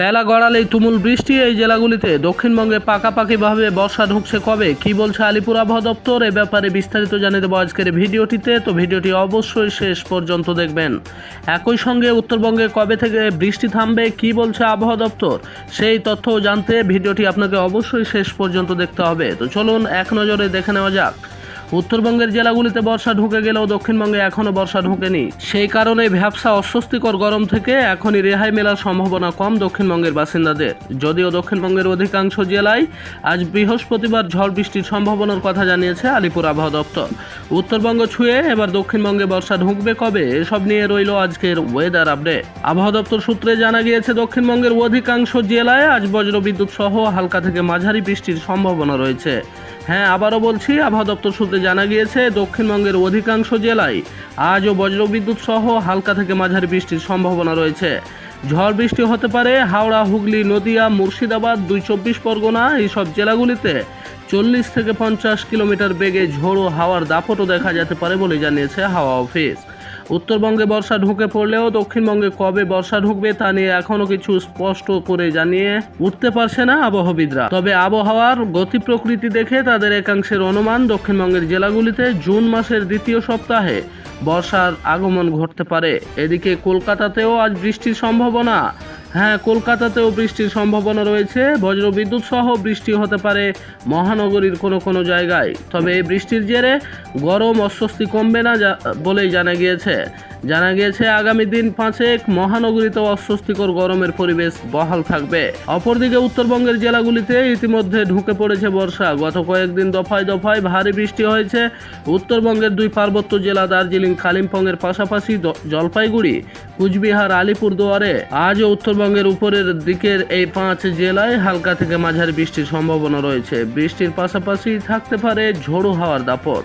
বেলা গড়ালেই তুমুল বৃষ্টি এই জেলাগুলিতে। দক্ষিণবঙ্গে পাকাপাকিভাবে বর্ষা ঢুকছে কবে? কি বলছে আলিপুর আবহাওয়া দপ্তর? এ ব্যাপারে বিস্তারিত জানিয়ে দেবো আজকের ভিডিওটিতে। তো ভিডিওটি অবশ্যই শেষ পর্যন্ত দেখবেন। একই সঙ্গে উত্তরবঙ্গে কবে থেকে বৃষ্টি থামবে, কি বলছে আবহাওয়া দপ্তর? সেই তথ্য জানতে ভিডিওটি আপনাকে অবশ্যই শেষ পর্যন্ত দেখতে হবে। তো চলুন এক নজরে দেখে নেওয়া যাক। উত্তরবঙ্গের জেলাগুলিতে বর্ষা ঢুকে গেলেও দক্ষিণবঙ্গে এখনও বর্ষা ঢোকেনি। সেই কারণে ভ্যাবসা অস্বস্তিকর গরম থেকে এখনই রেহাই মেলার সম্ভাবনা কম দক্ষিণবঙ্গের বাসিন্দাদের। যদিও দক্ষিণবঙ্গের অধিকাংশ জেলায় আজ বৃহস্পতিবার ঝড় বৃষ্টির সম্ভাবনার কথা জানিয়েছে আলিপুর আবহাওয়া দপ্তর। উত্তরবঙ্গ ছুঁয়ে এবার দক্ষিণবঙ্গে বর্ষা ঢুকবে কবে এসব নিয়ে রইল আজকের ওয়েদার আপডেট আবহাওয়া দপ্তর সূত্রে জানা গিয়েছে, দক্ষিণবঙ্গের অধিকাংশ জেলায় আজ বজ্রবিদ্যুৎ সহ হালকা থেকে মাঝারি বৃষ্টির সম্ভাবনা রয়েছে। হ্যাঁ আবারও বলছি, আবহাওয়া দপ্তর সূত্রে জানা গিয়েছে, দক্ষিণবঙ্গের অধিকাংশ জেলায় আজও বজ্রবিদ্যুৎ সহ হালকা থেকে মাঝারি বৃষ্টির সম্ভাবনা রয়েছে। ঝড় বৃষ্টি হতে পারে হাওড়া, হুগলি, নদিয়া, মুর্শিদাবাদ, দুই চব্বিশ পরগনা, এইসব জেলাগুলিতে চল্লিশ থেকে পঞ্চাশ কিলোমিটার বেগে ঝোড়ো হাওয়ার দাপটও দেখা যেতে পারে বলে জানিয়েছে হাওয়া অফিস। উত্তরবঙ্গে বর্ষা ঢুকে পড়লেও দক্ষিণবঙ্গে কবে বর্ষা ঢুকবে তা নিয়ে এখনও কিছু স্পষ্ট করে জানিয়ে উঠতে পারছে না আবহবিদরা। তবে আবহাওয়ার গতি প্রকৃতি দেখে তাদের একাংশের অনুমান দক্ষিণবঙ্গের জেলাগুলিতে জুন মাসের দ্বিতীয় সপ্তাহে বর্ষার আগমন ঘটতে পারে। এদিকে কলকাতাতেও আজ বৃষ্টির সম্ভাবনা। হ্যাঁ কলকাতাতেও বৃষ্টির সম্ভাবনা রয়েছে। বজ্রবিদ্যুৎ সহ বৃষ্টি হতে পারে মহানগরীর কোনো কোনো জায়গায়। তবে এই বৃষ্টির জেরে গরম অস্বস্তি কমবে না বলেই জানা গিয়েছে। জানা গিয়েছে, আগামী দিন পাঁচেক মহানগরীতেও অস্বস্তিকর গরমের পরিবেশ বহাল থাকবে। অপরদিকে উত্তরবঙ্গের জেলাগুলিতে ইতিমধ্যে ঢুকে পড়েছে বর্ষা। গত কয়েকদিন দফায় দফায় ভারী বৃষ্টি হয়েছে। উত্তরবঙ্গের দুই পার্বত্য জেলা দার্জিলিং, কালিম্পংয়ের পাশাপাশি জলপাইগুড়ি, কুচবিহার, আলিপুরদুয়ারে। আজও উত্তরবঙ্গের উপরের দিকের এই পাঁচ জেলায় হালকা থেকে মাঝারি বৃষ্টির সম্ভাবনা রয়েছে। বৃষ্টির পাশাপাশি থাকতে পারে ঝোড়ো হাওয়ার দাপট।